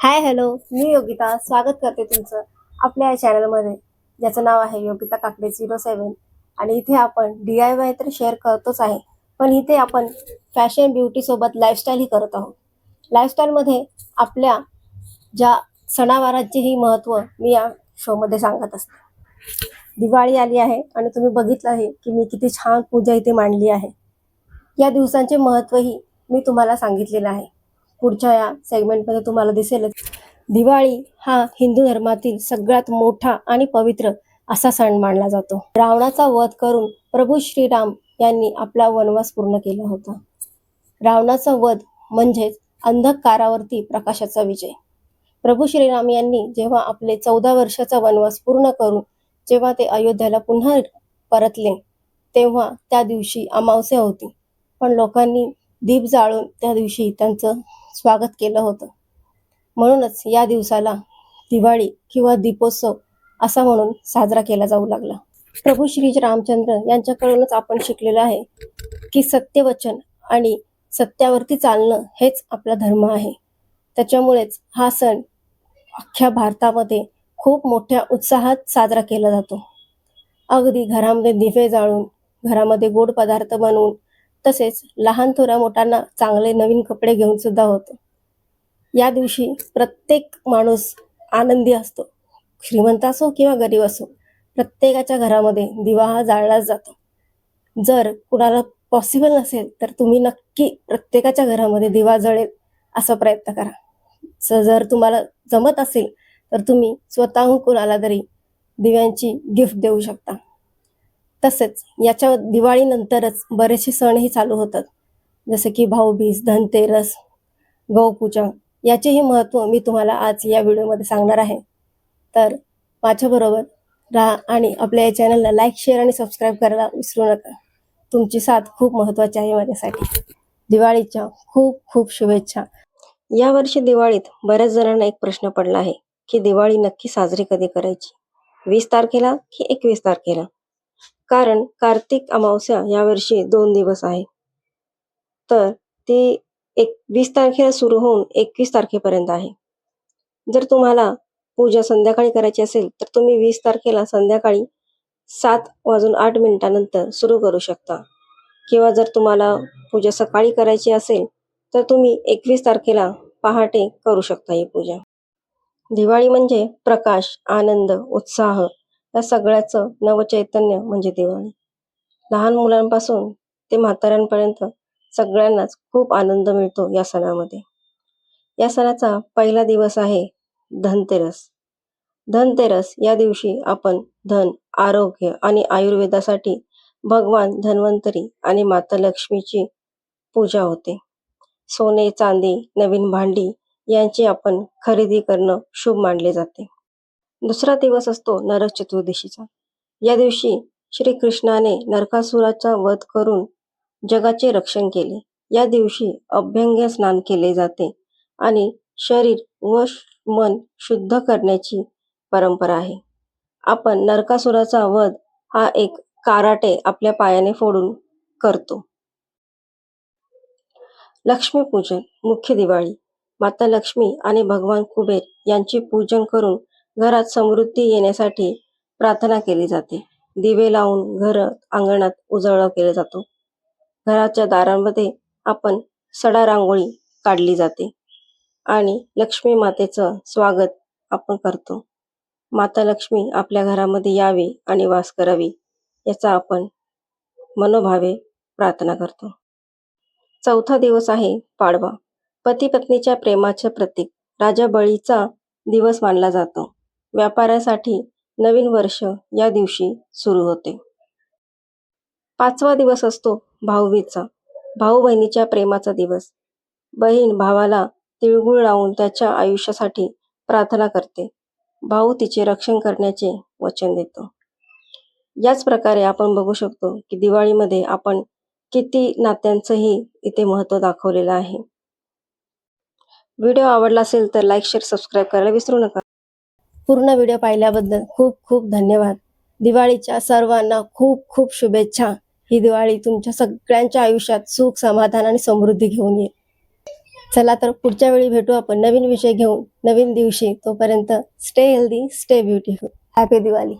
Hi hello मी योगिता. स्वागत करते तुमचं आपल्या या चॅनलमध्ये ज्याचं नाव आहे योगिता काकडे झिरो सेवन आणि इथे आपण डी आय वाय तर शेअर करतोच आहे. पण इथे आपण फॅशन ब्युटीसोबत लाईफस्टाईलही करत आहोत. लाईफस्टाईलमध्ये आपल्या ज्या सणावारांचेही महत्त्व मी या शोमध्ये सांगत असते. दिवाळी आली आहे आणि तुम्ही बघितलं आहे की मी किती छान पूजा इथे मांडली आहे. या दिवसांचे महत्त्वही मी तुम्हाला सांगितलेलं आहे. पुढच्या या सेगमेंटमध्ये तुम्हाला दिसेलच. दिवाळी हा हिंदू धर्मातील सगळ्यात मोठा आणि पवित्र असा सण मानला जातो. रावणाचा वध करून प्रभू श्रीराम यांनी आपला वनवास पूर्ण केला होता. रावणाचा वध म्हणजेच अंधकारावरती प्रकाशाचा विजय. प्रभू श्रीराम यांनी जेव्हा आपले चौदा वर्षाचा वनवास पूर्ण करून जेव्हा ते अयोध्याला पुन्हा परतले तेव्हा त्या दिवशी अमावस्या होती. पण लोकांनी दीप जाळून त्या दिवशी त्यांचं स्वागत केलं होतं. म्हणूनच या दिवसाला दिवाळी किंवा दीपोत्सव असा म्हणून साजरा केला जाऊ लागला. प्रभू श्री रामचंद्र यांच्याकडूनच आपण शिकलेलं आहे की सत्यवचन आणि सत्यावरती चालणं हेच आपला धर्म आहे. त्याच्यामुळेच हा सण अख्ख्या भारतामध्ये खूप मोठ्या उत्साहात साजरा केला जातो. अगदी घरामध्ये दिवे जाळून घरामध्ये गोड पदार्थ बनवून तसेच लहान थोरा मोठ्यांना चांगले नवीन कपडे घेऊन सुद्धा होतो. या दिवशी प्रत्येक माणूस आनंदी असतो. श्रीमंत असो किंवा गरीब असो प्रत्येकाच्या घरामध्ये दिवा हा जाळलाच जातो. जर कुणाला पॉसिबल नसेल तर तुम्ही नक्की प्रत्येकाच्या घरामध्ये दिवा जळेल असा प्रयत्न करा. जर तुम्हाला जमत असेल तर तुम्ही स्वतःहून कुणाला तरी दिव्यांची गिफ्ट देऊ शकता. तसेच याच्या दिवाळीनंतरच बरेचसे सणही चालू होतात. जसे की भाऊबीज धनतेरस गौपूजा याचेही महत्त्व मी तुम्हाला आज या व्हिडिओमध्ये सांगणार आहे. तर माझ्याबरोबर राहा आणि आपल्या या चॅनलला लाईक शेअर आणि सबस्क्राईब करायला विसरू नका. तुमची साथ खूप महत्त्वाची आहे माझ्यासाठी. दिवाळीच्या खूप खूप शुभेच्छा. यावर्षी दिवाळीत बऱ्याच जणांना एक प्रश्न पडला आहे की दिवाळी नक्की साजरी कधी करायची? वीस तारखेला की एकवीस तारखेला? कारण कार्तिक अमावस्या यावर्षी दोन दिवस आहे. तर ती एक वीस तारखेला सुरू होऊन एकवीस तारखेपर्यंत आहे. जर तुम्हाला पूजा संध्याकाळी करायची असेल तर तुम्ही वीस तारखेला संध्याकाळी सात वाजून आठ मिनिटानंतर सुरू करू शकता. किंवा जर तुम्हाला पूजा सकाळी करायची असेल तर तुम्ही एकवीस तारखेला पहाटे करू शकता ही पूजा. दिवाळी म्हणजे प्रकाश आनंद उत्साह या सगळ्याचं नवचैतन्य म्हणजे दिवाळी. लहान मुलांपासून ते म्हाताऱ्यांपर्यंत सगळ्यांनाच खूप आनंद मिळतो या सणामध्ये. या सणाचा पहिला दिवस आहे धनतेरस. धनतेरस या दिवशी आपण धन आरोग्य आणि आयुर्वेदासाठी भगवान धन्वंतरी आणि माता लक्ष्मीची पूजा होते. सोने चांदी नवीन भांडी यांची आपण खरेदी करणं शुभ मानले जाते. दुसरा दिवस असतो नरक चतुर्दशीचा. या दिवशी श्रीकृष्णाने नरकासुराचा वध करून जगाचे रक्षण केले. या दिवशी अभ्यंग स्नान केले जाते आणि शरीर व मन शुद्ध करण्याची परंपरा आहे. आपण नरकासुराचा वध हा एक काराटे आपल्या पायाने फोडून करतो. लक्ष्मीपूजन मुख्य दिवाळी. माता लक्ष्मी आणि भगवान कुबेर यांचे पूजन करून घरात समृद्धी येण्यासाठी प्रार्थना केली जाते. दिवे लावून घर अंगणात उजळा केला जातो. घराच्या दारांमध्ये आपण सडा रांगोळी काढली जाते आणि लक्ष्मी मातेचं स्वागत आपण करतो. माता लक्ष्मी आपल्या घरामध्ये यावी आणि वास करावी याचा आपण मनोभावे प्रार्थना करतो. चौथा दिवस आहे पाडवा. पती पत्नीच्या प्रेमाचे प्रतीक. राजा बळीचा दिवस मानला जातो. व्यापारासाठी नवीन वर्ष या दिवशी सुरू होते. पाचवा दिवस असतो भाऊबीजचा. भाऊ बहिणीच्या प्रेमाचा दिवस. बहीण भावाला तिळगुळ लावून त्याच्या आयुष्यासाठी प्रार्थना करते. भाऊ तिचे रक्षण करण्याचे वचन देतो. याच प्रकारे आपण बघू शकतो की दिवाळीमध्ये आपण किती नात्यांचंही इथे महत्त्व दाखवलेलं आहे. व्हिडिओ आवडला असेल तर लाईक शेअर सबस्क्राईब करायला विसरू नका. पूर्ण व्हिडिओ पाहिल्याबद्दल खूप खूप धन्यवाद. दिवाळीच्या सर्वांना खूप खूप शुभेच्छा. ही दिवाळी तुमच्या सगळ्यांच्या आयुष्यात सुख समाधान आणि समृद्धी घेऊन येईल. चला तर पुढच्या वेळी भेटू आपण नवीन विषय घेऊन नवीन दिवशी. तोपर्यंत stay healthy stay beautiful happy Diwali